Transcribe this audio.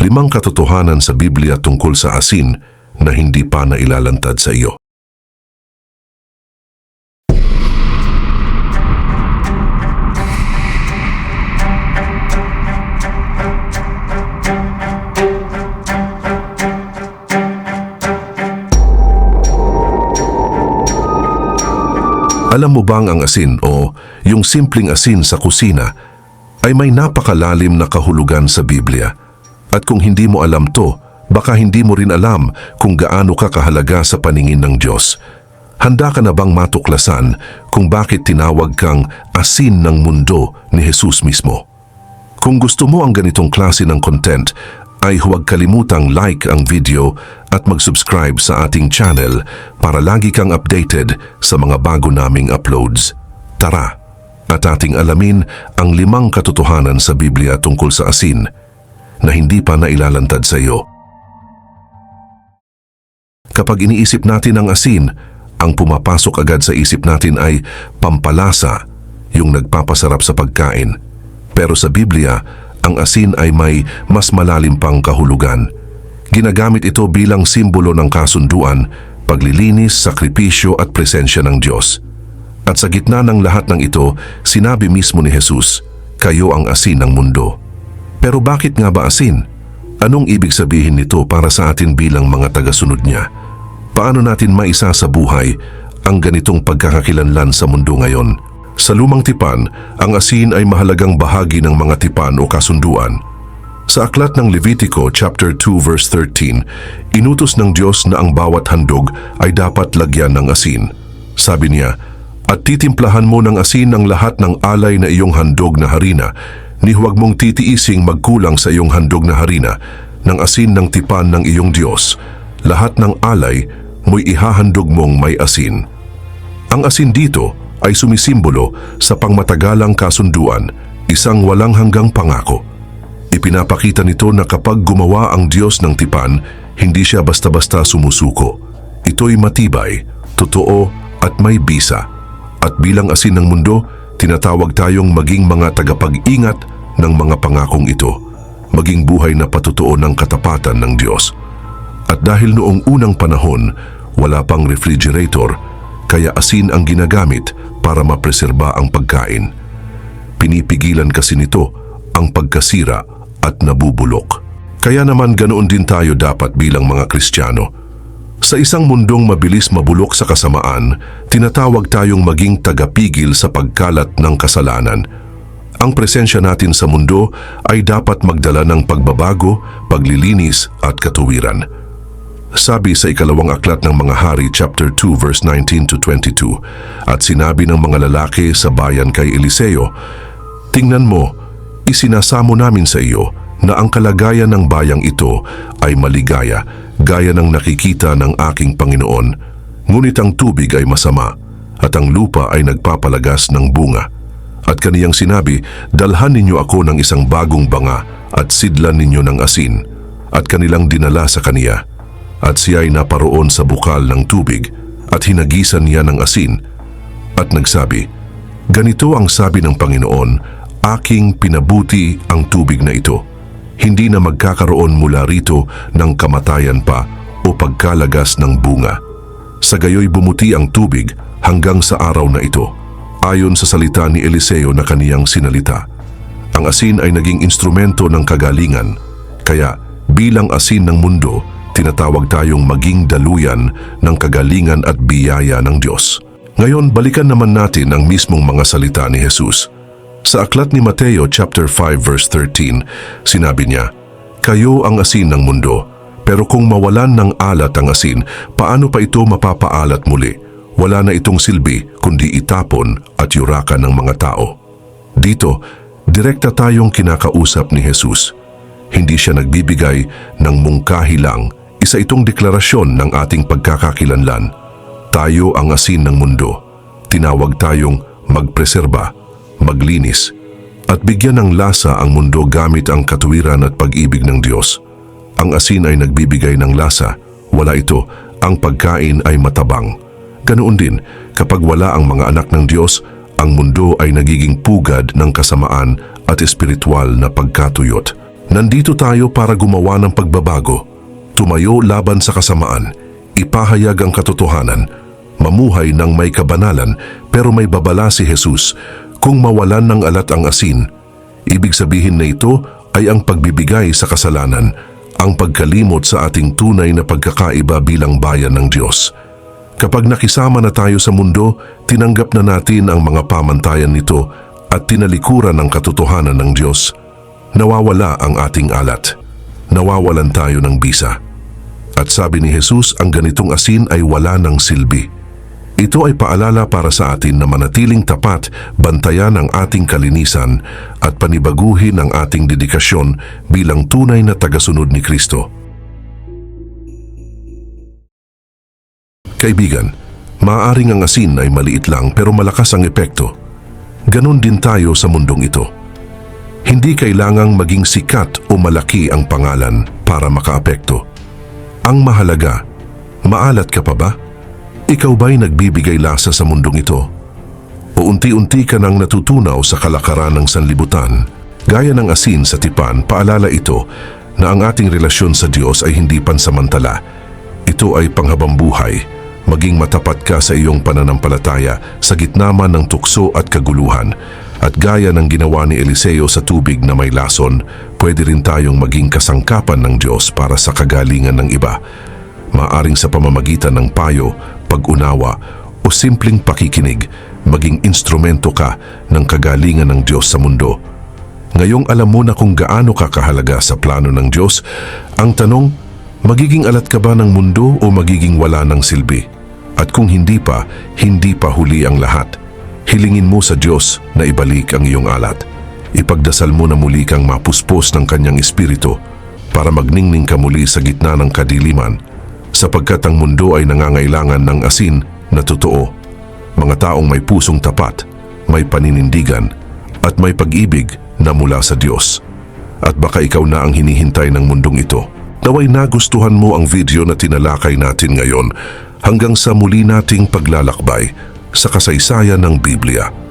limang katotohanan sa Biblia tungkol sa asin na hindi pa nailalantad sa iyo. Alam mo bang ang asin o yung simpleng asin sa kusina ay may napakalalim na kahulugan sa Biblia? At kung hindi mo alam to, baka hindi mo rin alam kung gaano ka kahalaga sa paningin ng Diyos. Handa ka na bang matuklasan kung bakit tinawag kang asin ng mundo ni Jesus mismo? Kung gusto mo ang ganitong klase ng content, ay huwag kalimutang like ang video at mag-subscribe sa ating channel para lagi kang updated sa mga bago naming uploads. Tara, at ating alamin ang limang katotohanan sa Biblia tungkol sa asin na hindi pa nailalantad sa iyo. Kapag iniisip natin ang asin, ang pumapasok agad sa isip natin ay pampalasa, yung nagpapasarap sa pagkain. Pero sa Biblia, ang asin ay may mas malalim pang kahulugan. Ginagamit ito bilang simbolo ng kasunduan, paglilinis, sakripisyo at presensya ng Diyos. At sa gitna ng lahat ng ito, sinabi mismo ni Jesus, kayo ang asin ng mundo. Pero bakit nga ba asin? Anong ibig sabihin nito para sa atin bilang mga tagasunod niya? Paano natin maisa sa buhay ang ganitong pagkakakilanlan sa mundo ngayon? Sa lumang tipan, ang asin ay mahalagang bahagi ng mga tipan o kasunduan. Sa aklat ng Levitico chapter 2 verse 13, inutos ng Diyos na ang bawat handog ay dapat lagyan ng asin. Sabi niya, At titimplahan mo ng asin ang lahat ng alay na iyong handog na harina, ni huwag mong titiising magkulang sa iyong handog na harina, ng asin ng tipan ng iyong Diyos. Lahat ng alay mo'y ihahandog mong may asin. Ang asin dito ay sumisimbolo sa pangmatagalang kasunduan, isang walang hanggang pangako. Ipinapakita nito na kapag gumawa ang Diyos ng tipan, hindi siya basta-basta sumusuko. Ito'y matibay, totoo at may bisa. At bilang asin ng mundo, tinatawag tayong maging mga tagapag-ingat ng mga pangakong ito, maging buhay na patutuo ng katapatan ng Diyos. At dahil noong unang panahon, wala pang refrigerator, kaya asin ang ginagamit para mapreserba ang pagkain. Pinipigilan kasi nito ang pagkasira at nabubulok. Kaya naman ganoon din tayo dapat bilang mga Kristiyano. Sa isang mundong mabilis mabulok sa kasamaan, tinatawag tayong maging tagapigil sa pagkalat ng kasalanan. Ang presensya natin sa mundo ay dapat magdala ng pagbabago, paglilinis at katuwiran. Sabi sa ikalawang aklat ng mga hari chapter 2 verse 19 to 22 at sinabi ng mga lalaki sa bayan kay Eliseo, Tingnan mo, isinasamo namin sa iyo na ang kalagayan ng bayang ito ay maligaya gaya ng nakikita ng aking Panginoon. Ngunit ang tubig ay masama at ang lupa ay nagpapalagas ng bunga. At kaniyang sinabi, dalhan ninyo ako ng isang bagong banga at sidlan ninyo ng asin at kanilang dinala sa kaniya at siya ay naparoon sa bukal ng tubig at hinagisan niya ng asin at nagsabi, Ganito ang sabi ng Panginoon, aking pinabuti ang tubig na ito. Hindi na magkakaroon mula rito ng kamatayan pa o pagkalagas ng bunga. Sa gayoy bumuti ang tubig hanggang sa araw na ito, ayon sa salita ni Eliseo na kaniyang sinalita. Ang asin ay naging instrumento ng kagalingan, kaya bilang asin ng mundo, tinatawag tayong maging daluyan ng kagalingan at biyaya ng Diyos. Ngayon, balikan naman natin ang mismong mga salita ni Jesus. Sa aklat ni Mateo chapter 5 verse 13, sinabi niya, Kayo ang asin ng mundo, pero kung mawalan ng alat ang asin, paano pa ito mapapaalat muli? Wala na itong silbi kundi itapon at yurakan ng mga tao. Dito, direkta tayong kinakausap ni Jesus. Hindi siya nagbibigay ng mungkahi lang isa itong deklarasyon ng ating pagkakakilanlan. Tayo ang asin ng mundo. Tinawag tayong magpreserba, maglinis, at bigyan ng lasa ang mundo gamit ang katuwiran at pag-ibig ng Diyos. Ang asin ay nagbibigay ng lasa, wala ito, ang pagkain ay matabang. Ganoon din, kapag wala ang mga anak ng Diyos, ang mundo ay nagiging pugad ng kasamaan at espiritual na pagkatuyot. Nandito tayo para gumawa ng pagbabago, tumayo laban sa kasamaan, ipahayag ang katotohanan, mamuhay ng may kabanalan pero may babala si Jesus kung mawalan ng alat ang asin. Ibig sabihin na ito ay ang pagbibigay sa kasalanan, ang pagkalimot sa ating tunay na pagkakaiba bilang bayan ng Diyos. Kapag nakisama na tayo sa mundo, tinanggap na natin ang mga pamantayan nito at tinalikuran ang katotohanan ng Diyos. Nawawala ang ating alat. Nawawalan tayo ng bisa. At sabi ni Jesus, ang ganitong asin ay wala ng silbi. Ito ay paalala para sa atin na manatiling tapat, bantayan ang ating kalinisan at panibaguhin ang ating dedikasyon bilang tunay na tagasunod ni Kristo. Kaibigan, maaaring ang asin ay maliit lang pero malakas ang epekto. Ganon din tayo sa mundong ito. Hindi kailangang maging sikat o malaki ang pangalan para makaapekto. Ang mahalaga, maalat ka pa ba? Ikaw ba'y nagbibigay lasa sa mundong ito? O unti-unti ka nang natutunaw sa kalakaran ng sanlibutan? Gaya ng asin sa tipan, paalala ito na ang ating relasyon sa Diyos ay hindi pansamantala. Ito ay panghabang buhay. Maging matapat ka sa iyong pananampalataya sa gitna man ng tukso at kaguluhan. At gaya ng ginawa ni Eliseo sa tubig na may lason, pwede rin tayong maging kasangkapan ng Diyos para sa kagalingan ng iba. Maaring sa pamamagitan ng payo, pag-unawa o simpleng pakikinig, maging instrumento ka ng kagalingan ng Diyos sa mundo. Ngayong alam mo na kung gaano ka kahalaga sa plano ng Diyos, ang tanong, magiging alat ka ba ng mundo o magiging wala ng silbi? At kung hindi pa, hindi pa huli ang lahat. Hilingin mo sa Diyos na ibalik ang iyong alat. Ipagdasal mo na muli kang mapuspos ng kanyang espiritu para magningning ka muli sa gitna ng kadiliman sapagkat ang mundo ay nangangailangan ng asin na totoo. Mga taong may pusong tapat, may paninindigan at may pag-ibig na mula sa Diyos. At baka ikaw na ang hinihintay ng mundong ito. Naway nagustuhan mo ang video na tinalakay natin ngayon hanggang sa muli nating paglalakbay sa kasaysayan ng Biblia.